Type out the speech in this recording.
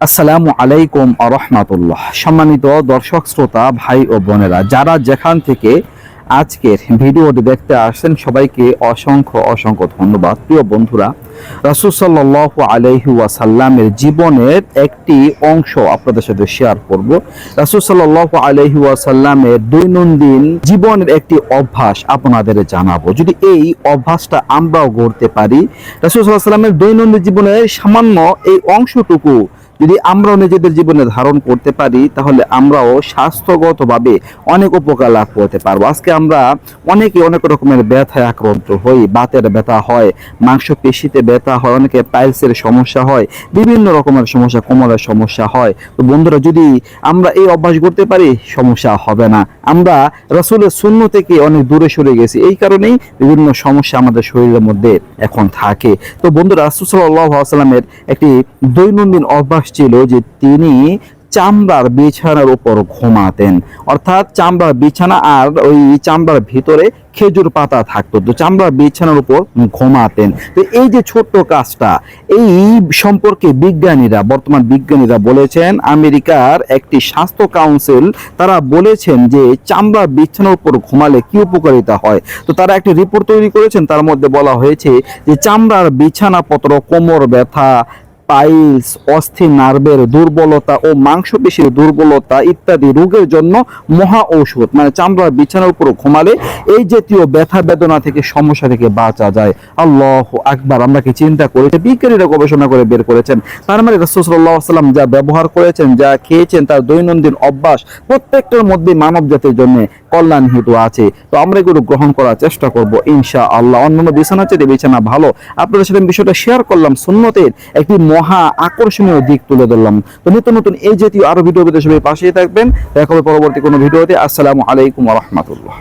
আসসালামু আলাইকুম আরহামাতুল্লাহ সম্মানিত দর্শক, শ্রোতা, ভাই ও বোনেরা, যারা যেখান থেকে আজকের ভিডিওটি দেখতে আসছেন, সবাইকে অসংখ্য অসংখ্য ধন্যবাদ। প্রিয় বন্ধুরা, রাসুল সাল্লাহ আলহি ওয়াসাল্লামের জীবনের একটি অংশ আপনাদের সাথে শেয়ার করব। রাসুল সাল্লাহ আলহি ওয়াসাল্লামের দৈনন্দিন জীবনের একটি অভ্যাস আপনাদের জানাব। যদি এই অভ্যাসটা আমরাও গড়তে পারি, রাসুল সাল্লাহ সাল্লামের দৈনন্দিন জীবনের সামান্য এই অংশটুকু যদি আমরাও নিজেদের জীবনে ধারণ করতে পারি, তাহলে আমরাও স্বাস্থ্যগতভাবে অনেক উপকার লাভ করতে পারব। আজকে আমরা অনেকে অনেক রকমের ব্যথায় আক্রান্ত হই, বাতের ব্যথা হয় মাংস পেশিতে ব্যথা হয়, অনেকে পাইলসের সমস্যা হয়, বিভিন্ন রকমের সমস্যা, কোমরের সমস্যা হয়। তো বন্ধুরা, যদি আমরা এই অভ্যাস করতে পারি, সমস্যা হবে না। আমরা রসুলের শূন্য থেকে অনেক দূরে সরে গেছি। এই কারণেই বিভিন্ন সমস্যা আমাদের শরীরের মধ্যে এখন থাকে। তো বন্ধুরা, রাসুল সাল্লাহ একটি দৈনন্দিন অভ্যাস ছিল যে তিনি চামড়ার বিছানার উপর ঘুমাতেন। অর্থাৎ চামড়ার বিছানা আর ওই চামড়ার ভিতরে খেজুর পাতা থাকতো। তো চামড়ার বিছানার উপর ঘুমাতেন। তো এই যে ছোট্ট কাজটা, এই সম্পর্কে বিজ্ঞানীরা, বর্তমান বিজ্ঞানীরা বলেছেন, আমেরিকার একটি স্বাস্থ্য কাউন্সিল, তারা বলেছেন যে চামড়ার বিছানার উপর ঘুমালে কি উপকারিতা হয়। তো তারা একটি রিপোর্ট তৈরি করেছেন, তার মধ্যে বলা হয়েছে যে চামড়ার বিছানাপত্র কোমর ব্যথা পাইলস অস্থি নার্ভের দুর্বলতা ও মাংসপেশির দুর্বলতা ইত্যাদি রোগের জন্য মহা ঔষধ মানে চামড়ার বিছানার উপর ঘুমালে এই জাতীয় ব্যথা বেদনা থেকে, সমস্যা থেকে বাঁচা যায়। আল্লাহ আকবার, আমরা কি চিন্তা করেছি বিজ্ঞানীরা গবেষণা করে বের করেছেন। তার মানে রসুল্লাহ সাল্লাম যা ব্যবহার করেছেন, যা খেয়েছেন, তার দৈনন্দিন অভ্যাস প্রত্যেকটার মধ্যে মানব জাতির জন্য কল্যাণ হেতু আছে। তো আমরা এগুলো গ্রহণ করার চেষ্টা করব ইনশা আল্লাহ অন্যান্য বিছানা চেয়ে বিছানা ভালো। আপনাদের সাথে বিষয়টা শেয়ার করলাম সুন্নতের একটি মহা আকর্ষণীয় দিক তুলে ধরলাম। তো নিত্য নতুন এই জাতীয় আরও ভিডিও সবাই পাশেই থাকবেন। দেখা হবে পরবর্তী কোনো ভিডিওতে। আসসালামু আলাইকুম রহমতুল্লাহ।